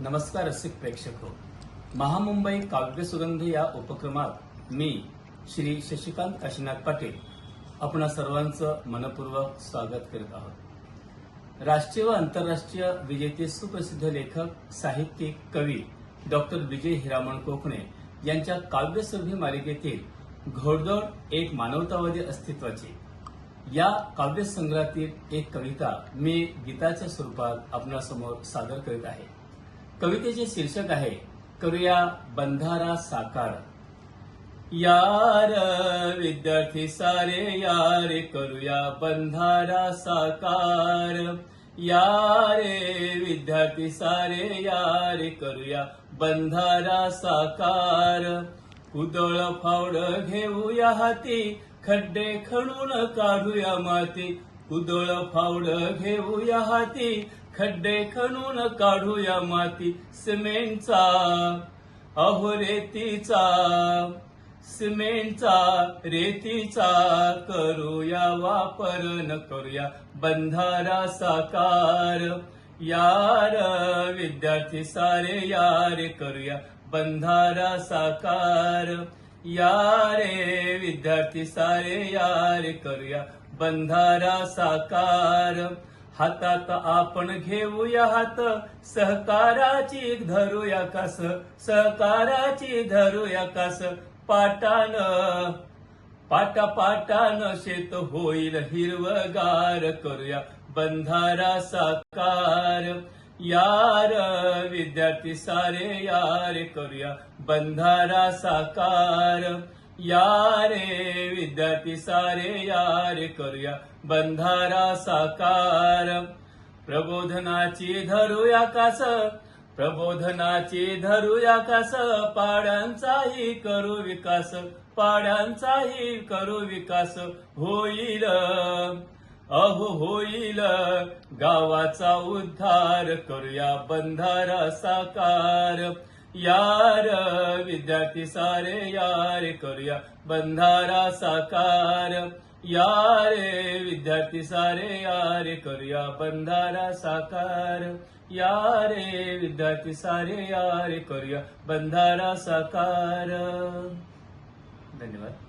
नमस्कार रसिक प्रेक्षक हो महामुंबई काव्य सुगंध या उपक्रमात मी श्री शशिकांत काशीनाथ पाटील आपणा सर्वांचं मनपूर्वक स्वागत करीत आहोत. राष्ट्रीय व आंतरराष्ट्रीय विजेते सुप्रसिद्ध लेखक साहित्यिक कवी डॉक्टर विजय हिरामण कोकणे यांच्या काव्यसर्भी मालिकेतील घोडदौड एक मानवतावादी अस्तित्वाची. या काव्यसंग्रहातील एक कविता मी गीताच्या स्वरूपात आपणासमोर सादर करीत आहे. कवितेचे शीर्षक आहे करूया बंधारा साकार. यार विद्यार्थी सारे यार करूया बंधारा साकार. यारे विद्यार्थी सारे यार करूया बंधारा साकार. कुदळ फावड घेऊया हाती खड्डे खणून काढूया माती. कुदळ फावड घेऊया हाती खड्डे खणून काढूया माती सिमेंटचा अहो रेतीचा सिमेंटचा रेतीचा करूया वापर न करूया बंधारा साकार. यार विद्यार्थी सारे यार करूया बंधारा साकार. यारे विद्यार्थी सारे यार करूया बंधारा साकार. हातात आपण घेऊया हात. सहकाराची धरूया कास? सहकाराची धरूया कास? पाटान. पाटा पाटान शेत होईल हिरवगार करूया बंधारा साकार. यार विद्यार्थी सारे यार करूया बंधारा साकार. यारे विद्यार्थी सारे यार करूया. बंधारा साकार. प्रबोधनाची धरूया कास. प्रबोधनाची धरूया कास. पाड्यांचाही करू विकास. पाड्यांचाही करू विकास. होईल. अहो होईल. गावाचा उद्धार करूया बंधारा साकार. यार विद्यार्थी सारे यार करूया बंधारा साकार. यारे विद्यार्थी सारे यार करूया बंधारा साकार. यारे विद्यार्थी सारे यार करूया बंधारा साकार. धन्यवाद.